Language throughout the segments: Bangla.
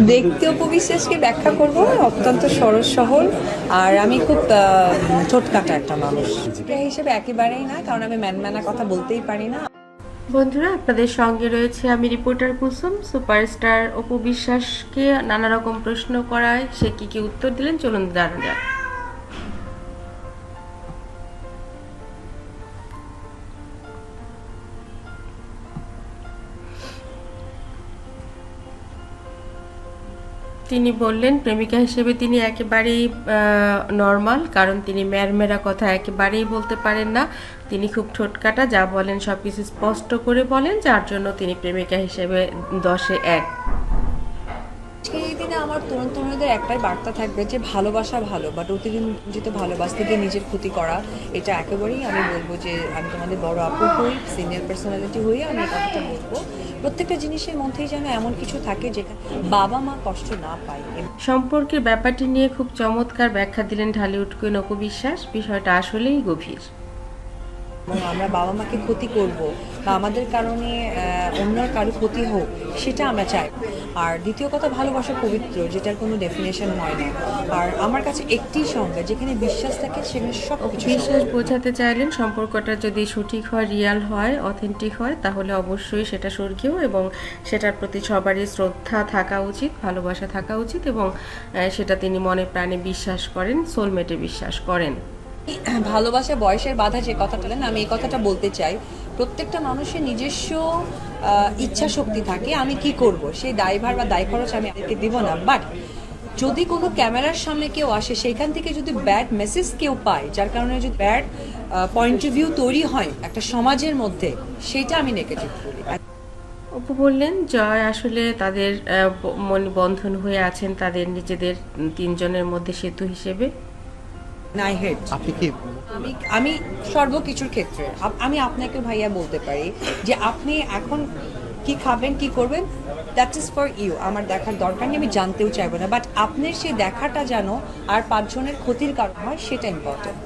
দেখতে উপবিশ্বাসকে ব্যাখ্যা করব। অত্যন্ত সরস সহল। আর আমি খুব আহ, ঠোঁটকাটা একটা মানুষ। হিসেবে একেবারেই না কারণ আমি ম্যানম্যানা কথা বলতেই পারি না। বন্ধুরা আপনাদের সঙ্গে রয়েছে আমি রিপোর্টার কুসুম সুপারস্টার অপু বিশ্বাসকে নানা রকম প্রশ্ন করায় সে কি কি উত্তর দিলেন চলুন জানা যাক। তিনি বললেন, প্রেমিকা হিসেবে তিনি একেবারেই নর্মাল কারণ তিনি ম্যারমেরা কথা একেবারেই বলতে পারেন না। তিনি খুব ঠোটকাটা, যা বলেন সব কিছু স্পষ্ট করে বলেন, যার জন্য তিনি প্রেমিকা হিসেবে দশে এক। আজকে এই দিনে আমার তরুণ তরুণীদের একটাই বার্তা থাকবে যে ভালোবাসা ভালো বাট অতিরঞ্জিত ভালোবাসতে গিয়ে নিজের ক্ষতি করা এটা একেবারেই আমি বলব যে আমি তোমাদের বড় আপু হই সিনিয়র পার্সোনালিটি হয়ে আমি এই কথাটা বলব। প্রত্যেকটা জিনিসের মধ্যেই যেন এমন কিছু থাকে যেখানে বাবা মা কষ্ট না পায়। সম্পর্কের ব্যাপারটি নিয়ে খুব চমৎকার ব্যাখ্যা দিলেন ঢালিউড কুইন অপু বিশ্বাস। বিষয়টা আসলেই গভীর। এবং আমরা বাবা মাকে ক্ষতি করব বা আমাদের কারণে অন্যের কারও ক্ষতি হোক সেটা আমরা চাই। আর দ্বিতীয় কথা ভালোবাসা পবিত্র যেটার কোনো ডেফিনেশন হয় না। আর আমার কাছে একটি সংজ্ঞা যেখানে বিশ্বাস থাকে সেখানে সব কিছু বিশ্বাস বোঝাতে চাইলেন সম্পর্কটা যদি সঠিক হয় রিয়াল হয় অথেন্টিক হয় তাহলে অবশ্যই সেটা স্বর্গীয় এবং সেটার প্রতি সবারই শ্রদ্ধা থাকা উচিত ভালোবাসা থাকা উচিত এবং সেটা তিনি মনে প্রাণে বিশ্বাস করেন সোলমেটে বিশ্বাস করেন। ভালোবাসা বয়সের বাধা যে কথা বলেন আমি এই কথাটা বলতে চাই। প্রত্যেকটা মানুষের নিজস্ব ইচ্ছা শক্তি থাকে, আমি কি করব? সেই দায়ভার বা দায় খরচ আমি আপনাকে দিব না। বাট যদি কোনো ক্যামেরার সামনে কেউ আসে, সেইখান থেকে যদি ব্যাড মেসেজ কেউ পায়, যার কারণে যদি ব্যাড পয়েন্ট অফ ভিউ তৈরি হয় একটা সমাজের মধ্যে, সেটা আমি নেগেটিভ বলি। অপু বললেন, জয় আসলে তাদের মন বন্ধন হয়ে আছেন তাদের নিজেদের তিনজনের মধ্যে সেতু হিসেবে। নাই হেড আপনি কি আমি আমি সর্বকিছুর ক্ষেত্রে আপ- আমি আপনাকে ভাইয়া বলতে পারি যে আপনি এখন কি খাবেন কি করবেন দ্যাট ইজ ফর ইউ আমার দেখার দরকার নেই আমি জানতেও চাইব না বাট আপনার সেই দেখাটা যেন আর পাঁচজনের ক্ষতির কারণ হয় সেটা ইম্পর্টেন্ট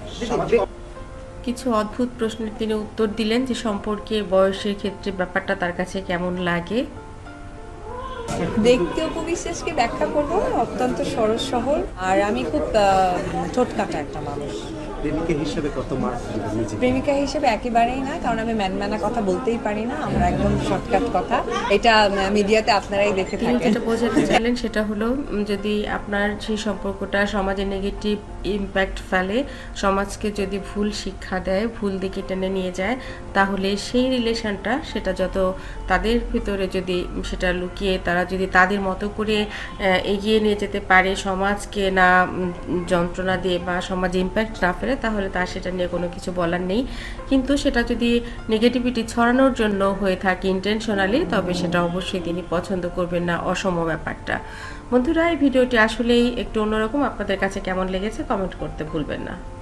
কিছু অদ্ভুত প্রশ্নের তিনি উত্তর দিলেন যে সম্পর্কে বয়সের ক্ষেত্রে ব্যাপারটা তার কাছে কেমন লাগে? দেখতে উপবিশ্বাসকে ব্যাখ্যা করব অত্যন্ত সরস সহল আর আমি খুব ঠোঁটকাটা একটা মানুষ। প্রেমিকা হিসেবে কত মার্ক প্রেমিকা হিসেবে একেবারেই না কারণ আমি ম্যানম্যানা কথা বলতেই পারি না আমরা একদম শর্টকাট কথা। এটা মিডিয়াতে আপনারাই দেখে থাকেন। যেটা বোঝাতে চাইলেন সেটা হলো যদি আপনার সেই সম্পর্কটা সমাজে নেগেটিভ ইম্প্যাক্ট ফেলে সমাজকে যদি ভুল শিক্ষা দেয় ভুল দিকে টেনে নিয়ে যায় তাহলে সেই রিলেশনটা সেটা যত তাদের ভিতরে যদি সেটা লুকিয়ে তারা যদি তাদের মতো করে এগিয়ে নিয়ে যেতে পারে সমাজকে না যন্ত্রণা দিয়ে বা সমাজে ইম্প্যাক্ট না ফেলে তাহলে তার সেটা নিয়ে কোনো কিছু বলার নেই। কিন্তু সেটা যদি নেগেটিভিটি ছড়ানোর জন্য হয়ে থাকে ইন্টেনশনালি তবে সেটা অবশ্যই তিনি পছন্দ করবেন না। অসম ব্যাপারটা। বন্ধুরা, এই ভিডিওটি আসলেই একটু অন্যরকম। আপনাদের কাছে কেমন লেগেছে কমেন্ট করতে ভুলবেন না।